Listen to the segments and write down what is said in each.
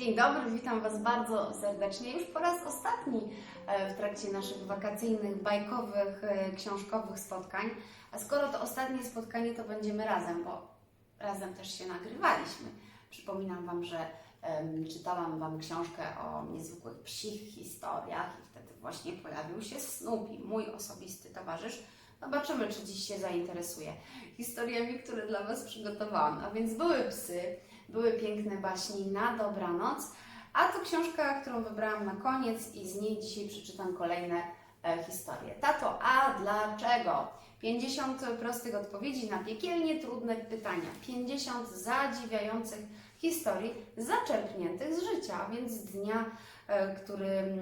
Dzień dobry, witam Was bardzo serdecznie. Już po raz ostatni e, w trakcie naszych wakacyjnych, bajkowych, e, książkowych spotkań. A skoro to ostatnie spotkanie, to będziemy razem, bo razem też się nagrywaliśmy. Przypominam Wam, że em, czytałam Wam książkę o niezwykłych psich historiach i wtedy właśnie pojawił się Snoopy, mój osobisty towarzysz. Zobaczymy, czy dziś się zainteresuje historiami, które dla Was przygotowałam. A więc były psy, były piękne baśni na dobranoc, a to książka, którą wybrałam na koniec i z niej dzisiaj przeczytam kolejne e, historie. Tato, a dlaczego? 50 prostych odpowiedzi na piekielnie trudne pytania, 50 zadziwiających historii zaczerpniętych z życia, więc dnia, e, który mm,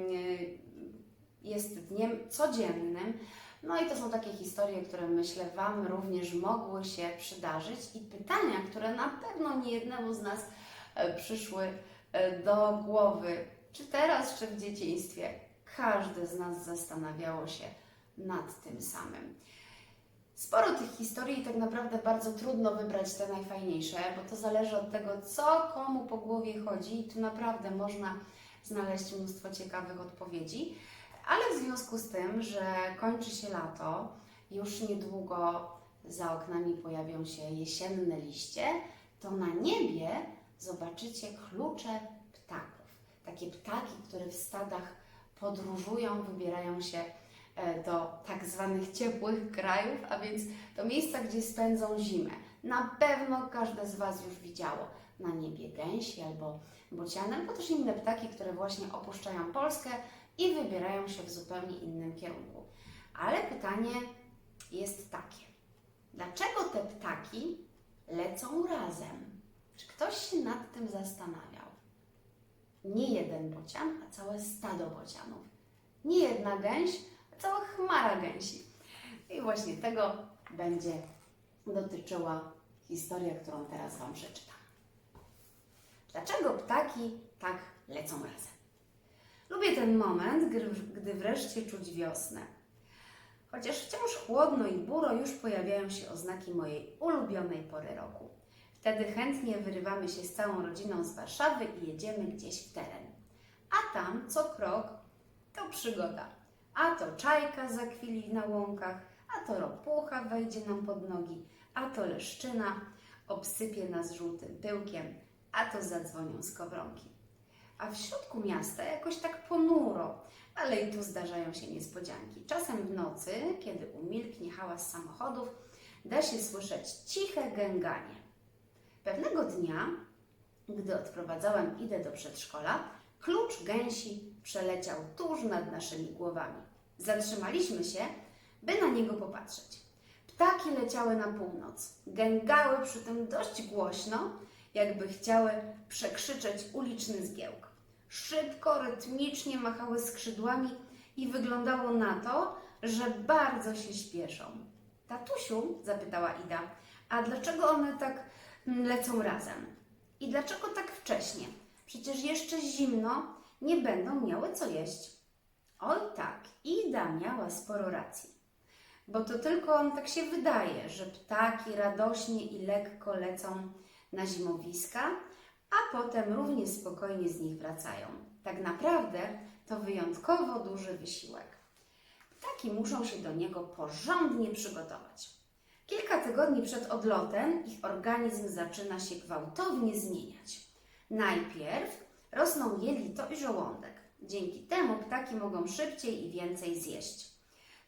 jest dniem codziennym. No i to są takie historie, które myślę Wam również mogły się przydarzyć i pytania, które na pewno nie jednemu z nas e, przyszły e, do głowy, czy teraz, czy w dzieciństwie. Każde z nas zastanawiało się nad tym samym. Sporo tych historii i tak naprawdę bardzo trudno wybrać te najfajniejsze, bo to zależy od tego, co komu po głowie chodzi i tu naprawdę można znaleźć mnóstwo ciekawych odpowiedzi. Ale w związku z tym, że kończy się lato, już niedługo za oknami pojawią się jesienne liście, to na niebie zobaczycie klucze ptaków. Takie ptaki, które w stadach podróżują, wybierają się e, do tak zwanych ciepłych krajów, a więc do miejsca, gdzie spędzą zimę. Na pewno każde z Was już widziało na niebie gęsi albo bociany, albo też inne ptaki, które właśnie opuszczają Polskę i wybierają się w zupełnie innym kierunku. Ale pytanie jest takie: dlaczego te ptaki lecą razem? Czy ktoś się nad tym zastanawiał? Nie jeden bocian, a całe stado bocianów. Nie jedna gęś, a cała chmara gęsi. I właśnie tego będzie dotyczyła historia, którą teraz Wam przeczytam. Dlaczego ptaki tak lecą razem? Lubię ten moment, gdy, wreszcie czuć wiosnę. Chociaż wciąż chłodno i buro, już pojawiają się oznaki mojej ulubionej pory roku. Wtedy chętnie wyrywamy się z całą rodziną z Warszawy i jedziemy gdzieś w teren. A tam co krok to przygoda. A to czajka zakwili na łąkach, a to ropucha wejdzie nam pod nogi, a to leszczyna obsypie nas żółtym pyłkiem, a to zadzwonią skowronki a w środku miasta jakoś tak ponuro, ale i tu zdarzają się niespodzianki. Czasem w nocy, kiedy umilknie hałas samochodów, da się słyszeć ciche gęganie. Pewnego dnia, gdy odprowadzałam Idę do przedszkola, klucz gęsi przeleciał tuż nad naszymi głowami. Zatrzymaliśmy się, by na niego popatrzeć. Ptaki leciały na północ, gęgały przy tym dość głośno, jakby chciały przekrzyczeć uliczny zgiełk. Szybko, rytmicznie machały skrzydłami i wyglądało na to, że bardzo się śpieszą. Tatusiu, zapytała Ida, a dlaczego one tak mm, lecą razem? I dlaczego tak wcześnie? Przecież jeszcze zimno, nie będą miały co jeść. Oj tak, Ida miała sporo racji. Bo to tylko tak się wydaje, że ptaki radośnie i lekko lecą na zimowiska, a potem równie spokojnie z nich wracają. Tak naprawdę to wyjątkowo duży wysiłek. Ptaki muszą się do niego porządnie przygotować. Kilka tygodni przed odlotem ich organizm zaczyna się gwałtownie zmieniać. Najpierw rosną jelito i żołądek. Dzięki temu ptaki mogą szybciej i więcej zjeść.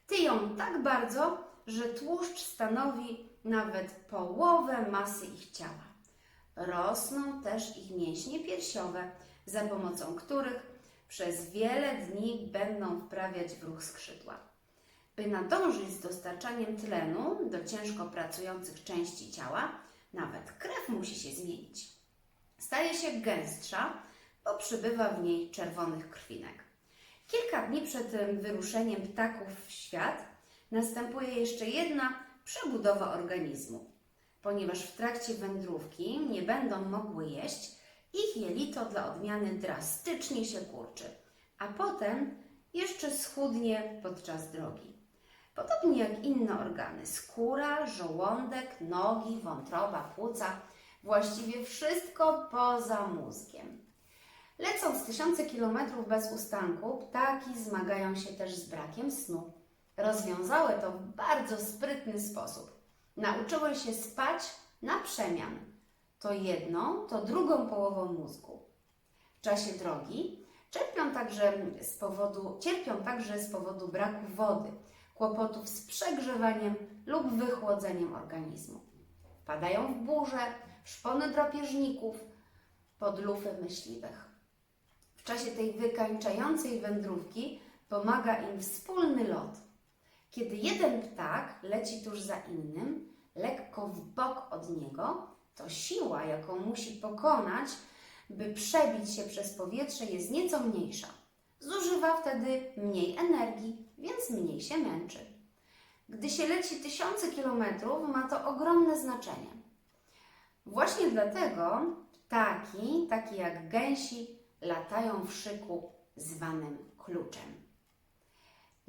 Tyją tak bardzo, że tłuszcz stanowi nawet połowę masy ich ciała. Rosną też ich mięśnie piersiowe, za pomocą których przez wiele dni będą wprawiać w ruch skrzydła. By nadążyć z dostarczaniem tlenu do ciężko pracujących części ciała, nawet krew musi się zmienić. Staje się gęstsza, bo przybywa w niej czerwonych krwinek. Kilka dni przed tym wyruszeniem ptaków w świat następuje jeszcze jedna przebudowa organizmu. Ponieważ w trakcie wędrówki nie będą mogły jeść, ich jelito dla odmiany drastycznie się kurczy, a potem jeszcze schudnie podczas drogi. Podobnie jak inne organy, skóra, żołądek, nogi, wątroba, płuca, właściwie wszystko poza mózgiem. Lecąc tysiące kilometrów bez ustanku, ptaki zmagają się też z brakiem snu. Rozwiązały to w bardzo sprytny sposób. Nauczyły się spać na przemian. To jedną, to drugą połową mózgu. W czasie drogi cierpią także z powodu, cierpią także z powodu braku wody, kłopotów z przegrzewaniem lub wychłodzeniem organizmu. Wpadają w burze, szpony drapieżników, pod lufy myśliwych. W czasie tej wykańczającej wędrówki pomaga im wspólny lot. Kiedy jeden ptak leci tuż za innym, lekko w bok od niego, to siła, jaką musi pokonać, by przebić się przez powietrze, jest nieco mniejsza. Zużywa wtedy mniej energii, więc mniej się męczy. Gdy się leci tysiące kilometrów, ma to ogromne znaczenie. Właśnie dlatego ptaki, takie jak gęsi, latają w szyku zwanym kluczem.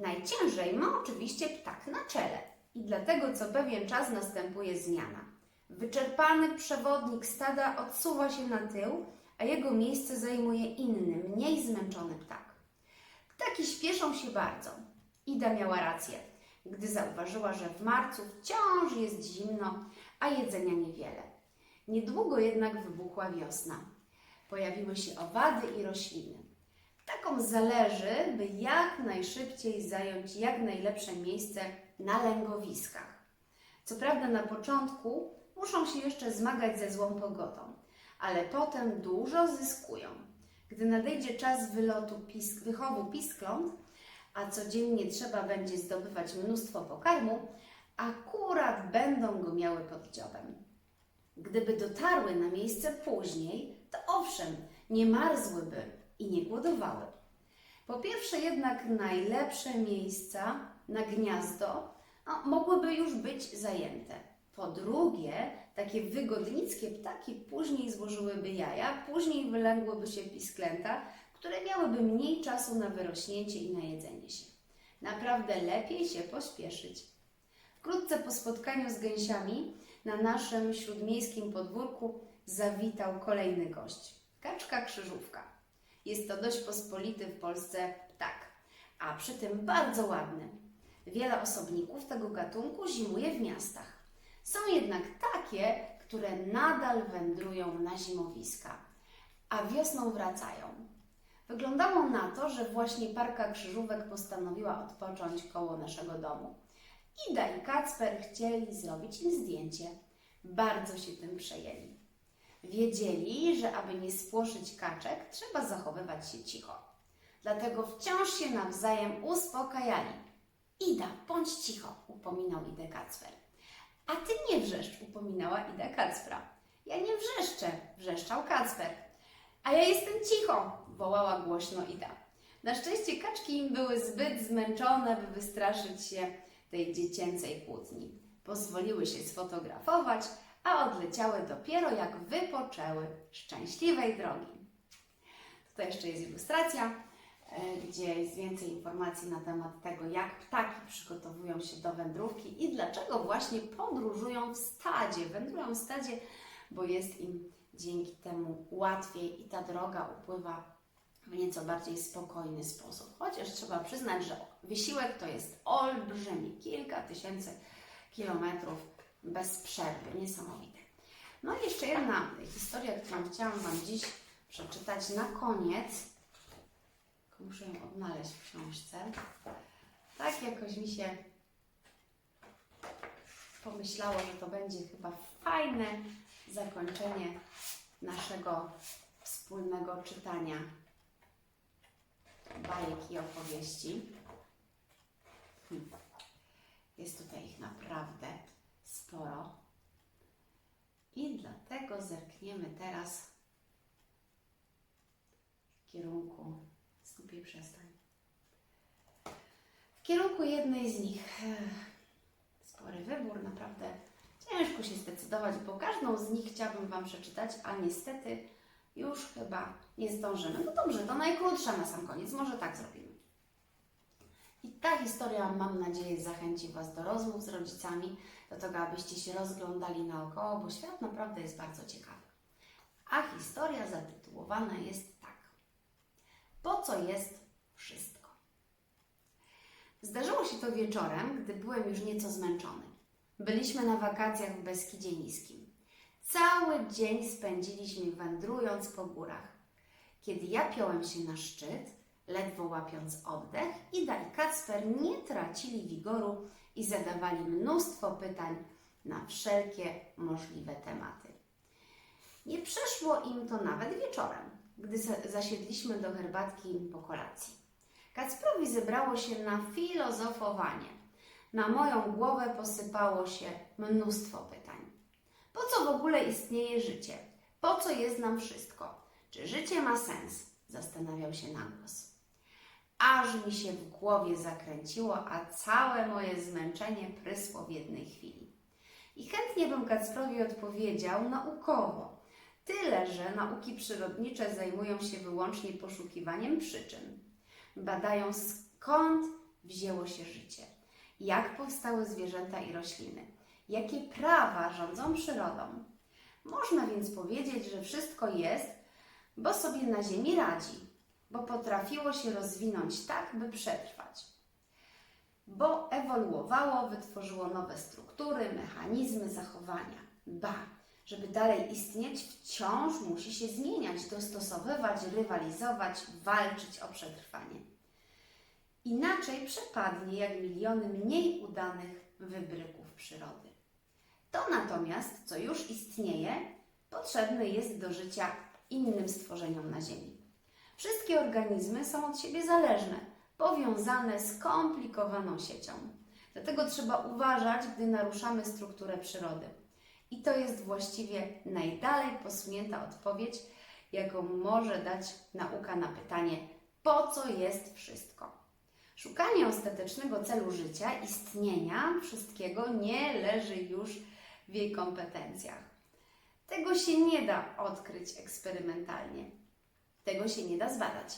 Najciężej ma oczywiście ptak na czele i dlatego co pewien czas następuje zmiana. Wyczerpany przewodnik stada odsuwa się na tył, a jego miejsce zajmuje inny, mniej zmęczony ptak. Ptaki śpieszą się bardzo. Ida miała rację, gdy zauważyła, że w marcu wciąż jest zimno, a jedzenia niewiele. Niedługo jednak wybuchła wiosna. Pojawiły się owady i rośliny. Ptakom zależy, by jak najszybciej zająć jak najlepsze miejsce na lęgowiskach. Co prawda na początku muszą się jeszcze zmagać ze złą pogodą, ale potem dużo zyskują. Gdy nadejdzie czas wylotu pisk, wychowu piskląt, a codziennie trzeba będzie zdobywać mnóstwo pokarmu, akurat będą go miały pod dziobem. Gdyby dotarły na miejsce później, to owszem, nie marzłyby i nie głodowały. Po pierwsze jednak najlepsze miejsca na gniazdo mogłyby już być zajęte. Po drugie, takie wygodnickie ptaki później złożyłyby jaja, później wylęgłyby się pisklęta, które miałyby mniej czasu na wyrośnięcie i na jedzenie się. Naprawdę lepiej się pośpieszyć. Wkrótce po spotkaniu z gęsiami na naszym śródmiejskim podwórku zawitał kolejny gość. Kaczka krzyżówka. Jest to dość pospolity w Polsce ptak, a przy tym bardzo ładny. Wiele osobników tego gatunku zimuje w miastach. Są jednak takie, które nadal wędrują na zimowiska, a wiosną wracają. Wyglądało na to, że właśnie parka krzyżówek postanowiła odpocząć koło naszego domu. Ida i Kacper chcieli zrobić im zdjęcie. Bardzo się tym przejęli. Wiedzieli, że aby nie spłoszyć kaczek, trzeba zachowywać się cicho. Dlatego wciąż się nawzajem uspokajali. Ida, bądź cicho, upominał Idę Kacper. A ty nie wrzeszcz, upominała Ida Kacpra. Ja nie wrzeszczę, wrzeszczał Kacper. A ja jestem cicho, wołała głośno Ida. Na szczęście kaczki były zbyt zmęczone, by wystraszyć się tej dziecięcej kłótni. Pozwoliły się sfotografować, a odleciały dopiero jak wypoczęły. Szczęśliwej drogi! Tutaj jeszcze jest ilustracja, e, gdzie jest więcej informacji na temat tego, jak ptaki przygotowują się do wędrówki i dlaczego właśnie podróżują w stadzie. Wędrują w stadzie, bo jest im dzięki temu łatwiej i ta droga upływa w nieco bardziej spokojny sposób. Chociaż trzeba przyznać, że wysiłek to jest olbrzymi, kilka tysięcy kilometrów bez przerwy, niesamowite. No i jeszcze jedna historia, którą chciałam Wam dziś przeczytać na koniec. Muszę ją odnaleźć w książce. Tak jakoś mi się pomyślało, że to będzie chyba fajne zakończenie naszego wspólnego czytania bajek i opowieści. Hmm. Jest tutaj ich naprawdę sporo. I dlatego zerkniemy teraz w kierunku, skupię przestań, w kierunku jednej z nich. Spory wybór, naprawdę ciężko się zdecydować, bo każdą z nich chciałabym Wam przeczytać, a niestety już chyba nie zdążymy. No dobrze, to najkrótsza na sam koniec, może tak zrobimy. I ta historia, mam nadzieję, zachęci Was do rozmów z rodzicami, do tego, abyście się rozglądali naokoło, bo świat naprawdę jest bardzo ciekawy. A historia zatytułowana jest tak. po co jest wszystko. Zdarzyło się to wieczorem, gdy byłem już nieco zmęczony. Byliśmy na wakacjach w Beskidzie Niskim. Cały dzień spędziliśmy wędrując po górach. Kiedy ja piąłem się na szczyt, ledwo łapiąc oddech, Ida i Kacper nie tracili wigoru i zadawali mnóstwo pytań na wszelkie możliwe tematy. Nie przeszło im to nawet wieczorem, gdy za- zasiedliśmy do herbatki po kolacji. Kacprowi zebrało się na filozofowanie. Na moją głowę posypało się mnóstwo pytań. Po co w ogóle istnieje życie? Po co jest nam wszystko? Czy życie ma sens? Zastanawiał się na głos. Aż mi się w głowie zakręciło, a całe moje zmęczenie prysło w jednej chwili. I chętnie bym Kacprowi odpowiedział naukowo. Tyle, że nauki przyrodnicze zajmują się wyłącznie poszukiwaniem przyczyn. Badają skąd wzięło się życie, jak powstały zwierzęta i rośliny, jakie prawa rządzą przyrodą. Można więc powiedzieć, że wszystko jest, bo sobie na Ziemi radzi, bo potrafiło się rozwinąć tak, by przetrwać. Bo ewoluowało, wytworzyło nowe struktury, mechanizmy zachowania. Ba, żeby dalej istnieć, wciąż musi się zmieniać, dostosowywać, rywalizować, walczyć o przetrwanie. Inaczej przepadnie jak miliony mniej udanych wybryków przyrody. To natomiast, co już istnieje, potrzebne jest do życia innym stworzeniom na Ziemi. Wszystkie organizmy są od siebie zależne, powiązane skomplikowaną siecią. Dlatego trzeba uważać, gdy naruszamy strukturę przyrody. I to jest właściwie najdalej posunięta odpowiedź, jaką może dać nauka na pytanie, po co jest wszystko. Szukanie ostatecznego celu życia, istnienia wszystkiego nie leży już w jej kompetencjach. Tego się nie da odkryć eksperymentalnie. Tego się nie da zbadać.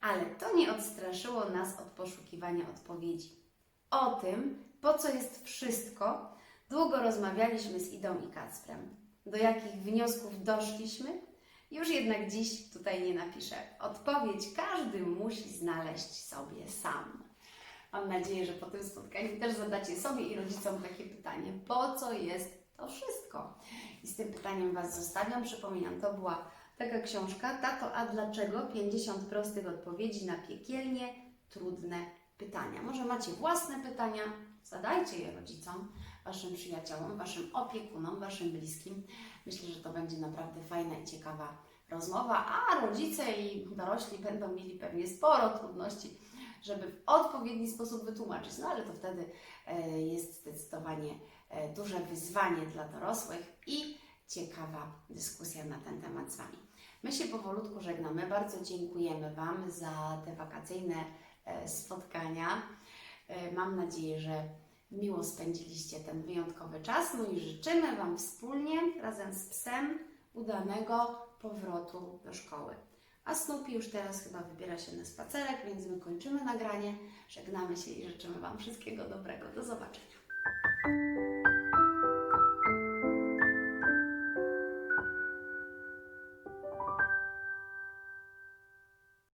Ale to nie odstraszyło nas od poszukiwania odpowiedzi. O tym, po co jest wszystko, długo rozmawialiśmy z Idą i Kacprem. Do jakich wniosków doszliśmy? Już jednak dziś tutaj nie napiszę. Odpowiedź każdy musi znaleźć sobie sam. Mam nadzieję, że po tym spotkaniu też zadacie sobie i rodzicom takie pytanie: po co jest to wszystko? I z tym pytaniem Was zostawiam. Przypominam, to była taka książka Tato, a dlaczego? 50 prostych odpowiedzi na piekielnie trudne pytania. Może macie własne pytania? Zadajcie je rodzicom, Waszym przyjaciołom, Waszym opiekunom, Waszym bliskim. Myślę, że to będzie naprawdę fajna i ciekawa rozmowa, a rodzice i dorośli będą mieli pewnie sporo trudności, żeby w odpowiedni sposób wytłumaczyć. No ale to wtedy e, jest zdecydowanie e, duże wyzwanie dla dorosłych i ciekawa dyskusja na ten temat z Wami. My się powolutku żegnamy. Bardzo dziękujemy Wam za te wakacyjne e, spotkania. E, Mam nadzieję, że miło spędziliście ten wyjątkowy czas. No i życzymy Wam wspólnie razem z psem udanego powrotu do szkoły. A Snoopy już teraz chyba wybiera się na spacerek, więc my kończymy nagranie. Żegnamy się i życzymy Wam wszystkiego dobrego. Do zobaczenia.